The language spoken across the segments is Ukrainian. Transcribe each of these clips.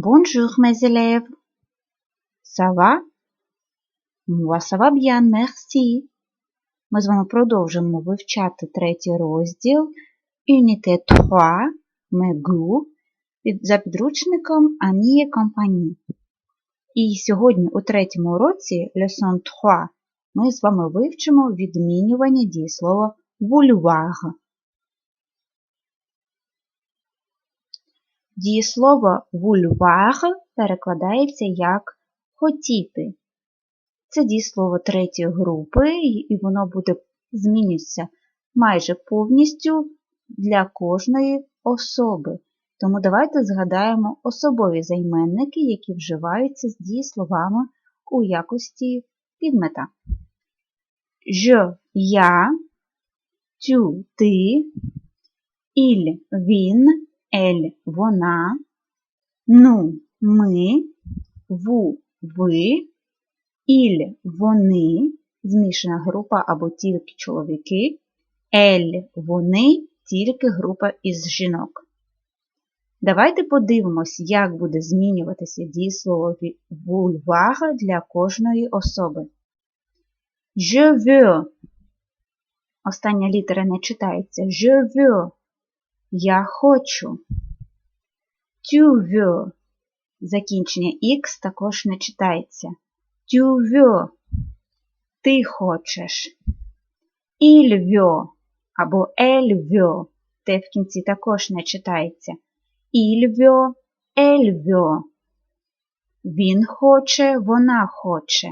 Bonjour, mes élèves. Ça va? Moi, ça va bien, merci. Ми з вами продовжимо вивчати третій розділ Unité 3 Мегу за підручником Аніє Компані. І сьогодні у третьому уроці Leçon 3 ми з вами вивчимо відмінювання дієслова vouloir. Дієслово vouloir перекладається як хотіти. Це дієслово третьої групи, і воно буде змінюватися майже повністю для кожної особи. Тому давайте згадаємо особові займенники, які вживаються з дієсловами у якості підмета. Je – я, tu – ти, il – він, ель – вона, ну – ми, ву – ви, іль вони, змішана група або тільки чоловіки, ель вони тільки група із жінок. Давайте подивимось, як буде змінюватися дієслово вульвага для кожної особи. Je veux. Остання літера не читається. Je veux. Я хочу. Tu veux. Закінчення X також не читається. Tu veux. Ти хочеш. Il або elle. Те в кінці також не читається. Il veut. Він хоче, вона хоче.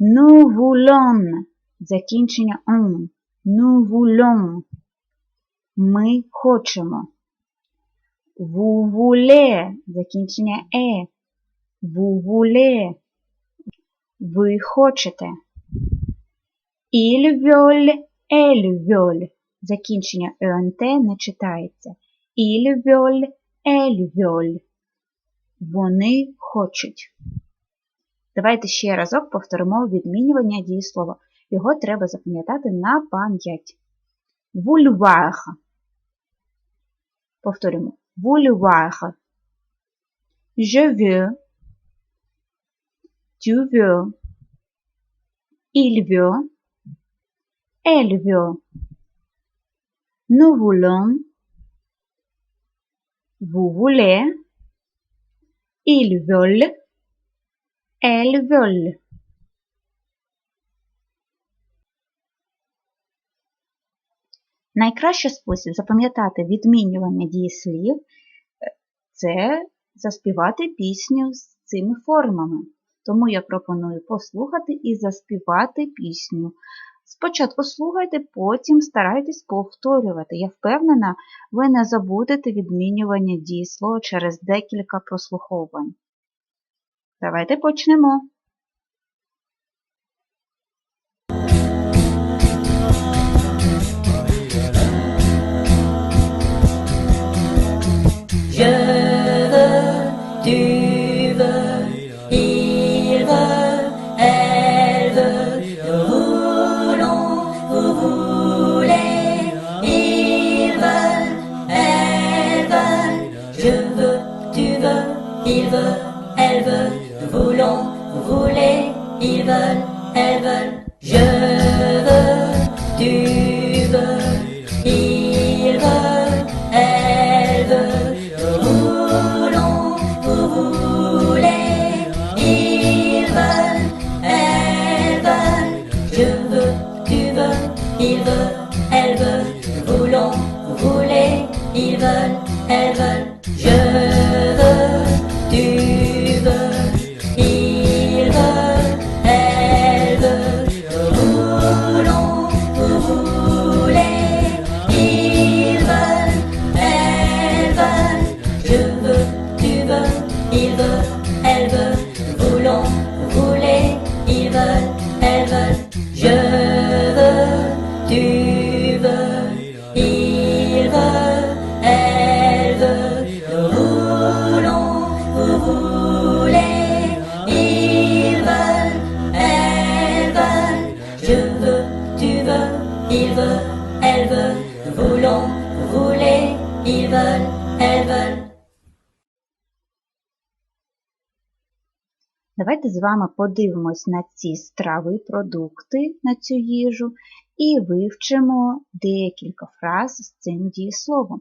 Nous voulons. Закінчення on. Nous voulons. Ми хочемо. Voulez. Закінчення е. Voulez. Ви хочете. Ils veulent. Закінчення ЕНТ не читається. Ils veulent. Вони хочуть. Давайте ще разок повторимо відмінювання дієслова. Його треба запам'ятати на пам'ять. Vouloir. Повторюємо. Vouloir. Je veux. Tu veux. Il veut. Elle veut. Nous voulons. Vous voulez. Ils veulent. Elles veulent. Найкращий спосіб запам'ятати відмінювання дієслів це заспівати пісню з цими формами. Тому я пропоную послухати і заспівати пісню. Спочатку слухайте, потім старайтесь повторювати. Я впевнена, ви не забудете відмінювання дієслова через декілька прослуховувань. Давайте почнемо. Elle veut, nous voulons, vous voulez, ils veulent, elles veulent, je veux, tu Je veux, tu veux, il veut, elle veut, nous voulons, vous voulez, ils veulent, elles veulent. Давайте з вами подивимось на ці страви, продукти на цю їжу і вивчимо декілька фраз з цим дієсловом.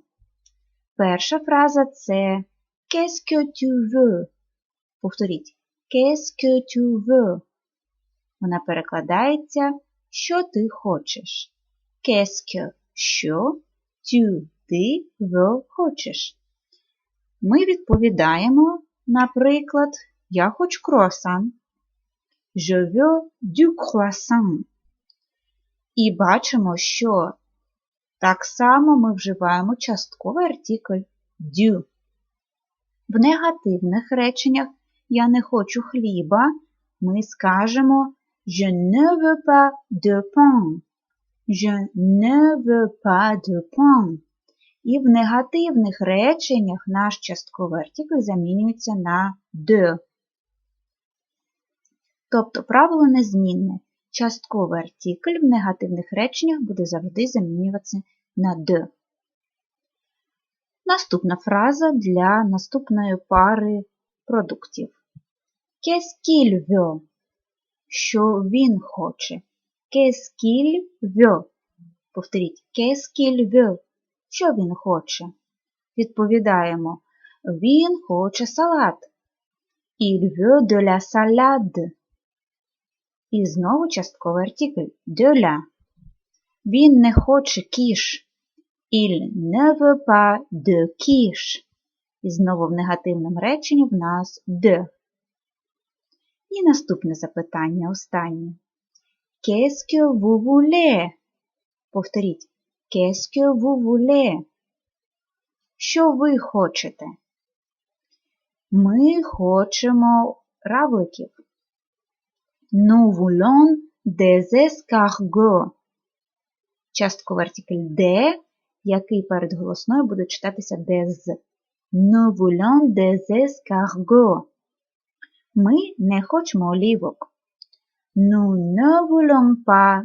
Перша фраза це qu'est-ce que tu veux? Повторіть, qu'est-ce que tu veux? Вона перекладається Що ти хочеш? Qu'est-ce que що tu ти veux хочеш? Ми відповідаємо, наприклад, я хочу круасан. Je veux du croissant. І бачимо, що так само ми вживаємо частковий артикль du. В негативних реченнях я не хочу хліба, ми скажемо Je ne veux pas de pain. Je ne veux pas de pain. І в негативних реченнях наш частковий артикль замінюється на de. Тобто правило незмінне. Частковий артикль в негативних реченнях буде завжди замінюватися на de. Наступна фраза для наступної пари продуктів. Qu'est-ce qu'il veut? Що він хоче. Qu'est-ce? Повторіть. Qu'est-ce? Що він хоче? Відповідаємо. Він хоче салат. Il veut de la. І знову частковий артикль de. Він не хоче кіш. Il ne veut pas de. І знову в негативному реченні в нас de. І наступне запитання, останнє. Qu'est-ce? Повторіть. Qu'est-ce? Що ви хочете? Ми хочемо равликів. Nous voulons des. Частковий артикль de, який перед голосною буде читатися des. Nous voulons des escargots. Ми не хочемо олівок. Nous ne voulons pas.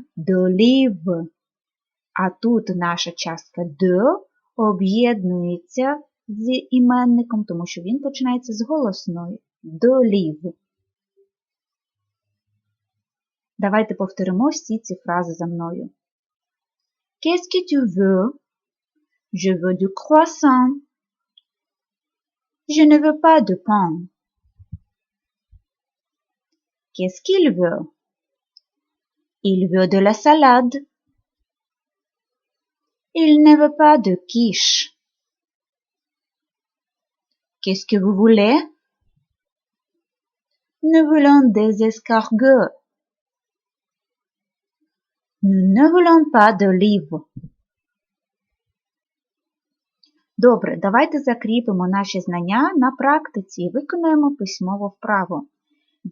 А тут наша частка de об'єднується з іменником, тому що він починається з голосної d'olive. Давайте повторимо всі ці фрази за мною. Qu'est-ce que tu veux? Je veux du croissant. Je ne veux pas de pain. Qu'est-ce qu'il veut? Il veut de la salade. Il ne veut pas de quiche. Qu'est-ce que vous voulez? Nous voulons des escargots. Nous ne voulons pas d'olive. Добре, давайте закріпимо наші знання на практиці і виконаємо письмово вправо.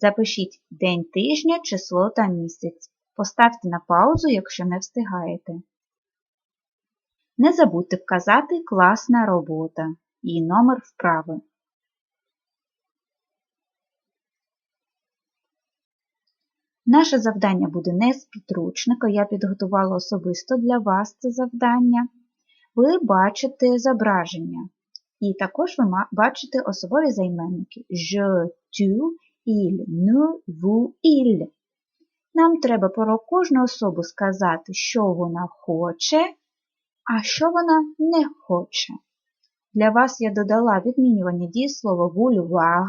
Запишіть день тижня, число та місяць. Поставте на паузу, якщо не встигаєте. Не забудьте вказати класна робота і номер вправи. Наше завдання буде не з підручника, я підготувала особисто для вас це завдання. Ви бачите зображення. І також ви бачите особові займенники je, tu, il, nous, vous, il. Нам треба про кожну особу сказати, що вона хоче, а що вона не хоче. Для вас я додала відмінювання дієслова vouloir,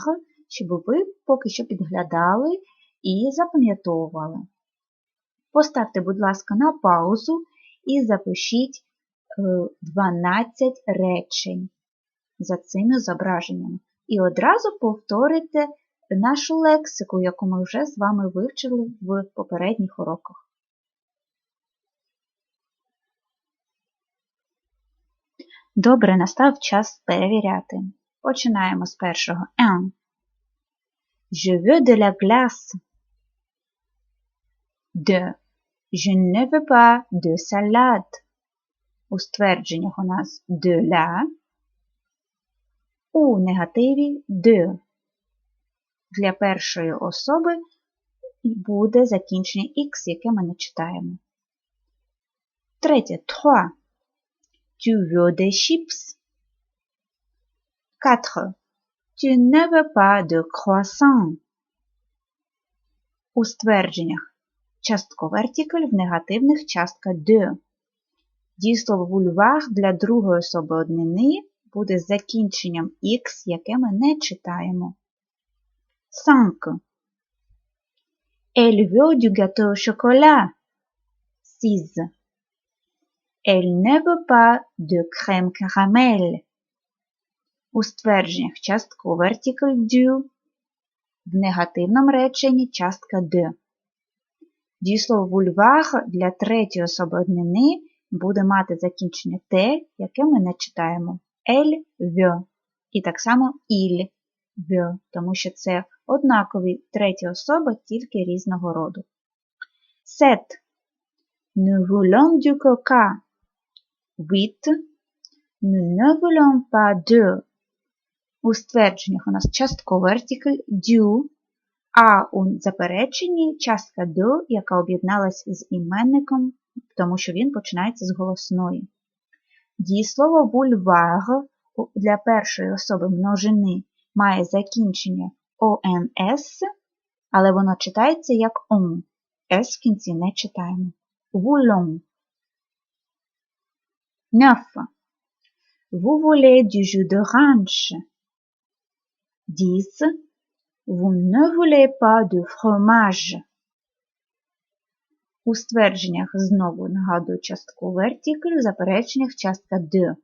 щоб ви поки що підглядали і запам'ятовували. Поставте, будь ласка, на паузу і запишіть 12 речень за цими зображеннями. І одразу повторите нашу лексику, яку ми вже з вами вивчили в попередніх уроках. Добре, настав час перевіряти. Починаємо з першого Un. Je veux de la glace. De. Je ne veux pas de salade. У ствердженнях у нас de la. У негативі de. Для першої особи буде закінчення X, яке ми не читаємо. Третє. Trois. Tu veux des chips? Quatre. Tu ne veux pas de croissant. У ствердженнях частковий артикль, в негативних частка de. Дієслово vouloir для другої особи однини буде закінченням x, яке ми не читаємо. 5. Elle veut du gâteau au chocolat. 6. Elle ne veut pas de crème caramel. У ствердженнях частковий артикль du, в негативному реченні частка de. Дієслово вульвар для третьої особи однини буде мати закінчення те, яке ми не читаємо. Elle veut. І так само il veut, тому що це однакові треті особи, тільки різного роду. Сет. Nous voulons du coca. 8. Nous ne voulons pas de. У ствердженнях у нас частковий артикль du, а у запереченні частка до, яка об'єдналась з іменником, тому що він починається з голосної. Дієслово вульвар для першої особи множини має закінчення ОНС, але воно читається як он. С в кінці не читаємо. Вулон. Neuf. Vous voulez du jus d'orange. 10. Vous ne voulez pas de fromage. У ствердженнях знову нагадую частковий артикль, в запереченнях частка de.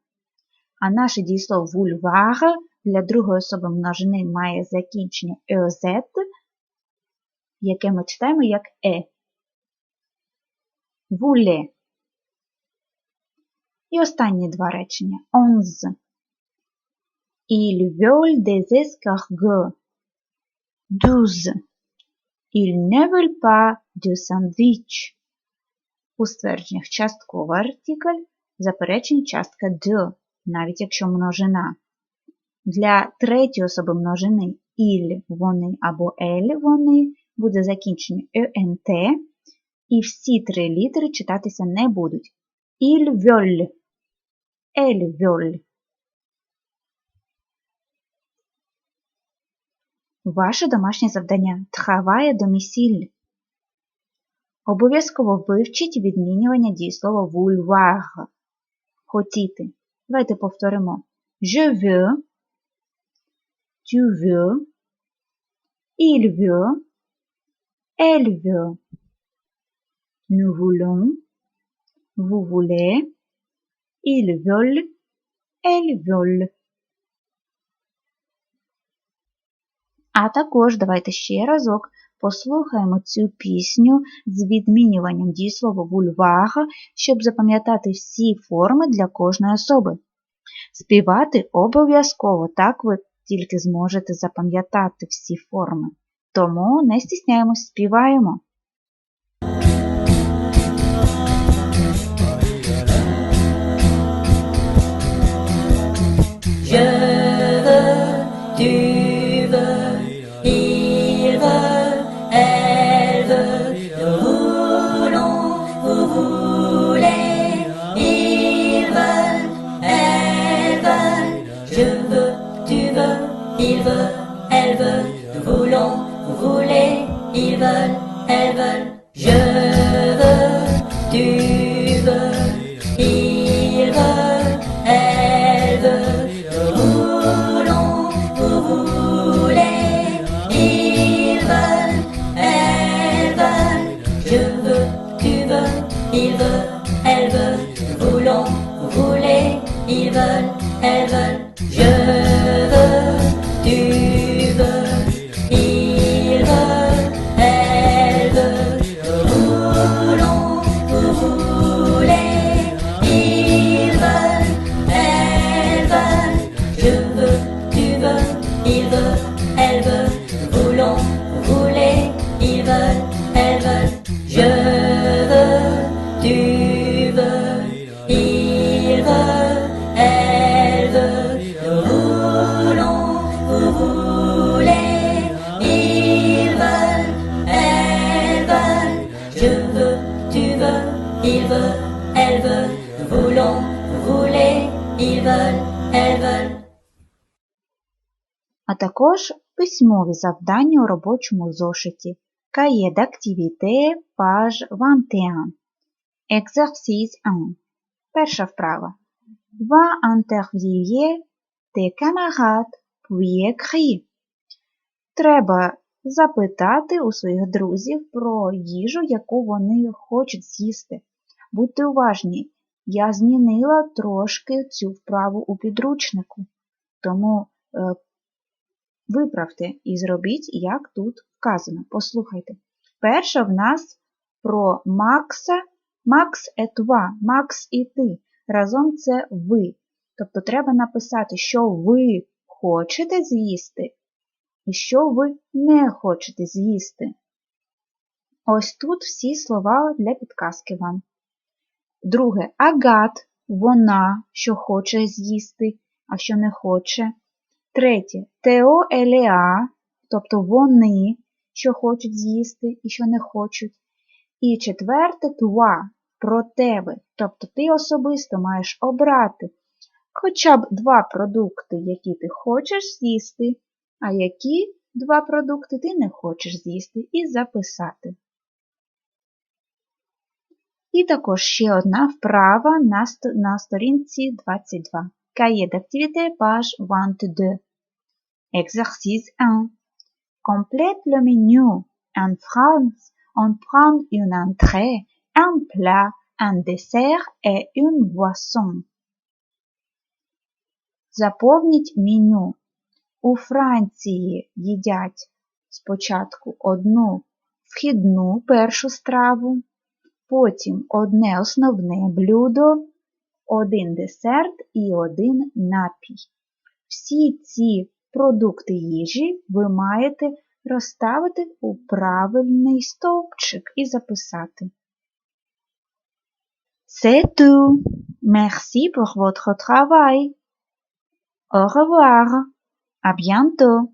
А наше дієслово вульвар для другої особи множини має закінчення «ez», яке ми читаємо як е. Вуле. І останні два речення. Onze. Ils veulent des escargots. Douze. Ils ne veulent pas de sandwich. У ствердженнях частковий артикль, заперечень частка de, навіть якщо множина. Для третьої особи множини «il» вони або «elle» вони буде закінчення «ent», і всі три літери читатися не будуть. «Il veulent», «elle veulent». Ваше домашнє завдання Travail domicile. Обов'язково вивчіть відмінювання дієслова vouloir. Хотіти. Давайте повторимо. Je veux, tu veux, il veut, elle veut. Nous voulons, vous voulez, ils veulent, elles veulent. А також давайте ще разок послухаємо цю пісню з відмінюванням дієслова вульвага, щоб запам'ятати всі форми для кожної особи. Співати обов'язково, так ви тільки зможете запам'ятати всі форми. Тому не стісняємось, співаємо. Також письмові завдання у робочому зошиті. Cahier d'activité, page 21. Exercice 1. Перша вправа. Va interviewer tes camarades puis écris. Треба запитати у своїх друзів про їжу, яку вони хочуть з'їсти. Будьте уважні, я змінила трошки цю вправу у підручнику, тому е, виправте і зробіть, як тут вказано. Послухайте. Перша в нас про Макса, Макс етва, Макс і ти. Разом це ви. Тобто треба написати, що ви хочете з'їсти, і що ви не хочете з'їсти. Ось тут всі слова для підказки вам. Друге агат вона, що хоче з'їсти, а що не хоче. Третє тео елеа, тобто вони, що хочуть з'їсти і що не хочуть. І четверте туа про тебе, тобто ти особисто маєш обрати хоча б два продукти, які ти хочеш з'їсти, а які два продукти ти не хочеш з'їсти, і записати. І також ще одна вправа на, на сторінці 22. Cahier d'activité, page 22. Exercice 1. Complète le menu. En France, on prend une entrée, un plat, un dessert et une boisson. Заповніть меню. У Франції їдять спочатку одну вхідну першу страву, потім одне основне блюдо, один десерт і один напій. Всі ці продукти їжі ви маєте розставити у правильний стовпчик і записати. C'est tout. Merci pour votre travail. Au revoir. À bientôt.